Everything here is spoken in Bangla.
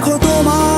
こと